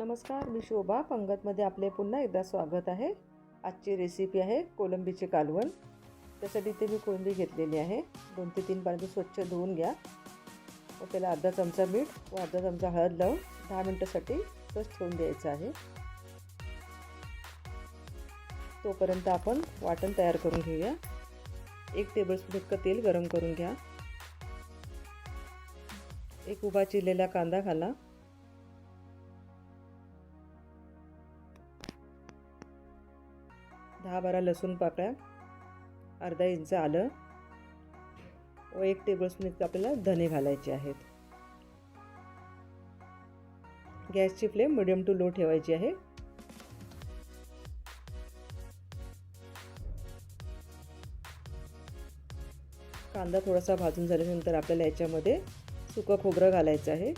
नमस्कार मी शोभा. पंगतमध्ये आपले पुन्हा एकदा स्वागत आहे. आजची रेसिपी आहे कोलंबीचे कालवण. त्यासाठी ते मी कोलंबी घेतलेली आहे. दोन ते तीन पाण्यातून स्वच्छ धुवून घ्या. व त्याला अर्धा चमचा मीठ व अर्धा चमचा हळद लावून दहा मिनटासाठी तसंच ठेवून द्यायचं आहे. तोपर्यंत आपण वाटण तयार करून घेऊया. एक टेबलस्पून इतकं तेल गरम करून घ्या. एक उभा चिरलेला कांदा घाला. दहा बारा लसूण पाकळ्या अर्धा इंच आलं व एक टेबलस्पून इतकं आपल्याला धने घालायचे आहेत. गॅसची फ्लेम मिडियम टू लो ठेवायची आहे. कांदा थोडासा भाजून झाल्यानंतर आपल्याला याच्यामध्ये सुकं खोबरं घालायचं आहे.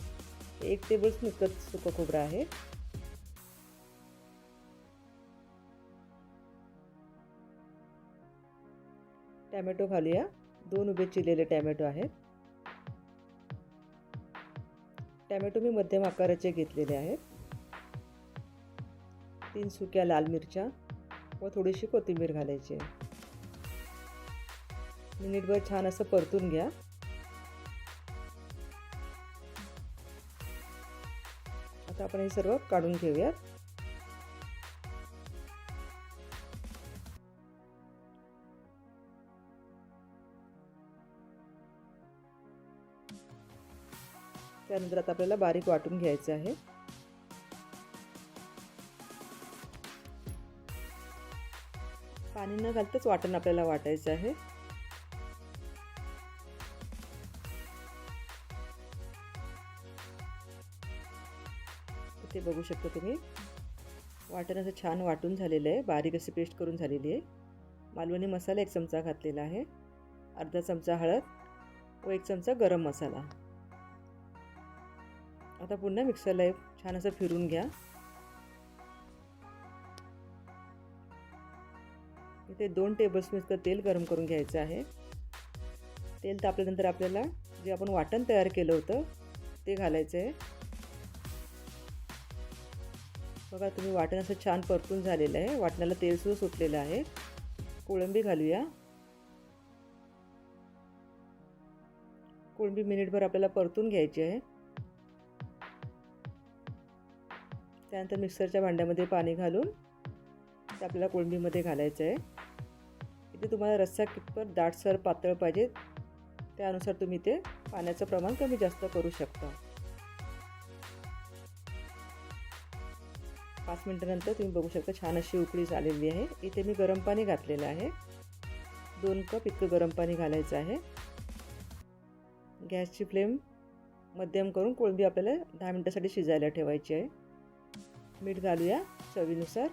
एक टेबलस्पून इतकं सुकं खोबरं आहे. टॅमॅटो घालूया दोन उभे चिरलेले टॅमॅटो आहेत. टॅमॅटो मी मध्यम आकाराचे घेतलेले आहेत. तीन सुक्या लाल मिरच्या व थोडीशी कोथिंबीर घालायची आहे. मिनिटभर छान असं परतून घ्या. आता आपण हे सर्व काढून घेऊयात. त्यानंतर आता आपल्याला बारीक वाटून घ्यायचं आहे. पाणी न घालताच वाटण आपल्याला वाटायचं आहे. ते बघू शकता तुम्ही वाटण असं छान वाटून झालेलं आहे. बारीक अशी पेस्ट करून झालेली आहे. मालवणी मसाला एक चमचा घातलेला आहे. अर्धा चमचा हळद व एक चमचा गरम मसाला. आता पुन्हा मिक्सरला एक छान असं फिरून घ्या. इथे दोन टेबलस्पून इतकं तेल गरम करून घ्यायचं आहे. तेल तापल्यानंतर आपल्याला जे आपण वाटण तयार केलं होतं ते घालायचं आहे बघा तुम्ही वाटण असं छान परतून झालेलं आहे. वाटणाला तेलसुद्धा सुटलेलं आहे. कोळंबी घालूया. कोळंबी मिनिटभर आपल्याला परतून घ्यायची आहे. त्यानंतर मिक्सरच्या भांड्यामध्ये पाणी घालून ते आपल्याला कोळंबीमध्ये घालायचं आहे. इथे तुम्हाला रस्सा कितपत दाटसर पातळ पाहिजे त्यानुसार तुम्ही ते पाण्याचं प्रमाण कमी जास्त करू शकता. पाच मिनटानंतर तुम्ही बघू शकता छान अशी उकळी झालेली आहे. इथे मी गरम पाणी घातलेलं आहे. दोन कप इतकं गरम पाणी घालायचं आहे. गॅसची फ्लेम मध्यम करून कोळंबी आपल्याला दहा मिनटासाठी शिजायला ठेवायची आहे. मीठ घालूया चवीनुसार.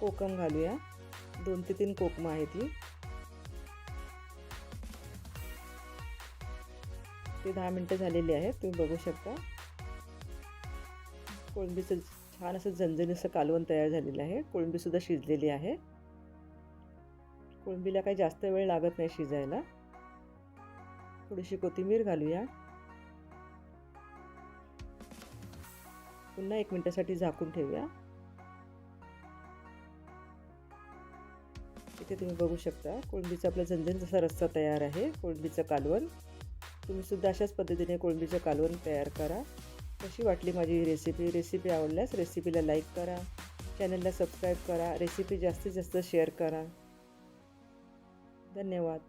कोकम घालूया. दोन ते तीन कोकम आहेत ही. ते दहा मिनटं झालेली आहेत तुम्ही बघू शकता. कोळंबीचं छान असं झणझणी असं कालवण तयार झालेलं आहे. कोळंबीसुद्धा शिजलेली आहे. कोळंबीला काही जास्त वेळ लागत नाही शिजायला. थोडीशी कोथिंबीर घालूया. पुन्हा एक मिनटासाठी झाकून ठेवूया. इथे तुम्ही बघू शकता कोळंबीचा आपला झणझण जसा रस्सा तयार आहे कोळंबीचं कालवण. तुम्ही सुद्धा अशाच पद्धतीने कोळंबीचं कालवण तयार करा. कशी वाटली माझी रेसिपी रेसिपी आवडल्यास रेसिपीला लाईक करा. चॅनलला सबस्क्राईब करा. रेसिपी जास्तीत जास्त शेअर करा. धन्यवाद.